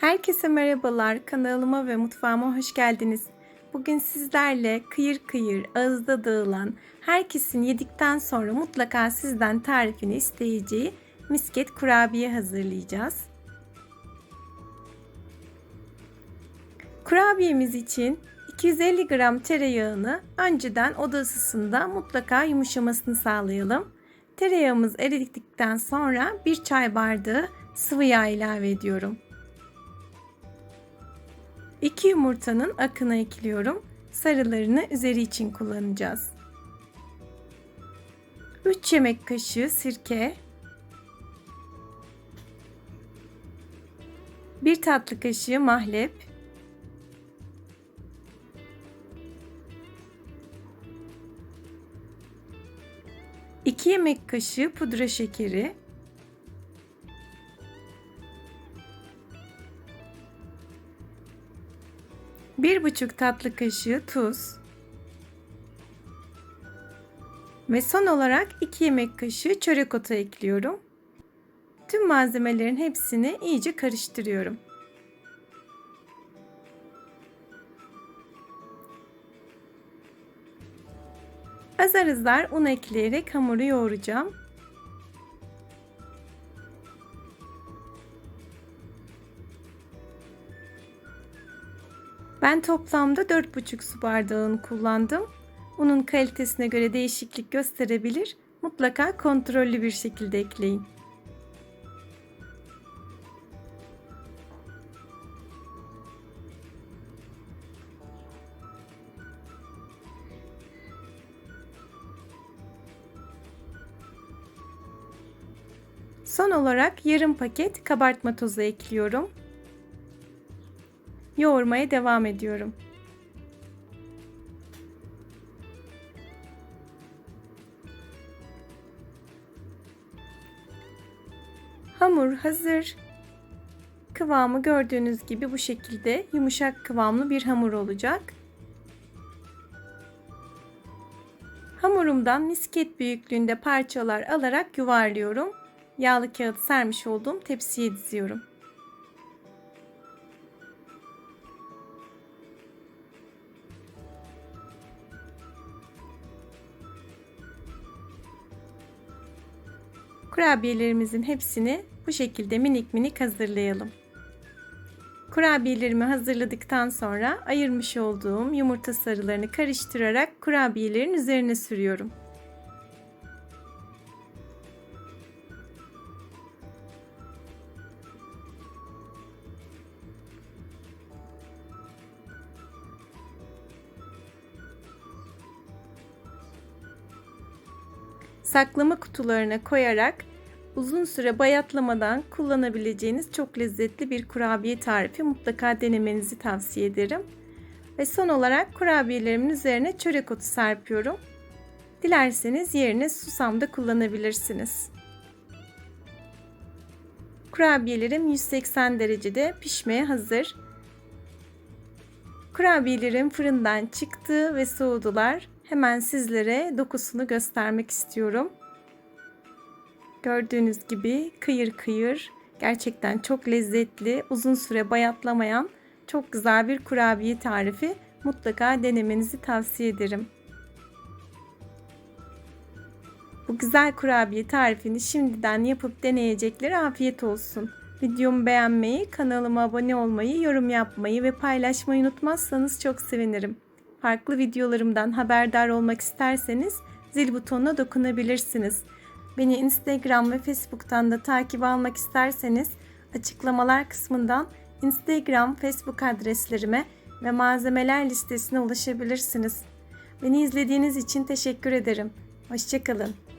Herkese merhabalar. Kanalıma ve mutfağıma hoş geldiniz. Bugün sizlerle kıyır kıyır ağızda dağılan, herkesin yedikten sonra mutlaka sizden tarifini isteyeceği misket kurabiye hazırlayacağız. Kurabiyemiz için 250 gram tereyağını önceden oda ısısında mutlaka yumuşamasını sağlayalım. Tereyağımız eridikten sonra bir çay bardağı sıvı yağ ilave ediyorum. 2 yumurtanın akını ekliyorum. Sarılarını üzeri için kullanacağız. 3 yemek kaşığı sirke, 1 tatlı kaşığı mahlep, İki yemek kaşığı pudra şekeri, bir buçuk tatlı kaşığı tuz ve son olarak 2 yemek kaşığı çörek otu ekliyorum. Tüm malzemelerin hepsini iyice karıştırıyorum. Azar azar un ekleyerek hamuru yoğuracağım. Ben toplamda 4,5 su bardağı un kullandım. Unun kalitesine göre değişiklik gösterebilir. Mutlaka kontrollü bir şekilde ekleyin. Son olarak yarım paket kabartma tozu ekliyorum. Yoğurmaya devam ediyorum. Hamur hazır. Kıvamı gördüğünüz gibi bu şekilde yumuşak kıvamlı bir hamur olacak. Hamurumdan misket büyüklüğünde parçalar alarak yuvarlıyorum. Yağlı kağıt sermiş olduğum tepsiye diziyorum. Kurabiyelerimizin hepsini bu şekilde minik minik hazırlayalım. Kurabiyelerimi hazırladıktan sonra ayırmış olduğum yumurta sarılarını karıştırarak kurabiyelerin üzerine sürüyorum. Saklama kutularına koyarak uzun süre bayatlamadan kullanabileceğiniz çok lezzetli bir kurabiye tarifi mutlaka denemenizi tavsiye ederim. Ve son olarak kurabiyelerimin üzerine çörek otu serpiyorum. Dilerseniz yerine susam da kullanabilirsiniz. Kurabiyelerim 180 derecede pişmeye hazır. Kurabiyelerim fırından çıktı ve soğudular. Hemen sizlere dokusunu göstermek istiyorum. Gördüğünüz gibi kıyır kıyır gerçekten çok lezzetli, uzun süre bayatlamayan çok güzel bir kurabiye tarifi. Mutlaka denemenizi tavsiye ederim. Bu güzel kurabiye tarifini şimdiden yapıp deneyecekleri afiyet olsun. Videomu beğenmeyi, kanalıma abone olmayı, yorum yapmayı ve paylaşmayı unutmazsanız çok sevinirim. Farklı videolarımdan haberdar olmak isterseniz zil butonuna dokunabilirsiniz. Beni Instagram ve Facebook'tan da takip almak isterseniz açıklamalar kısmından Instagram, Facebook adreslerime ve malzemeler listesine ulaşabilirsiniz. Beni izlediğiniz için teşekkür ederim. Hoşçakalın.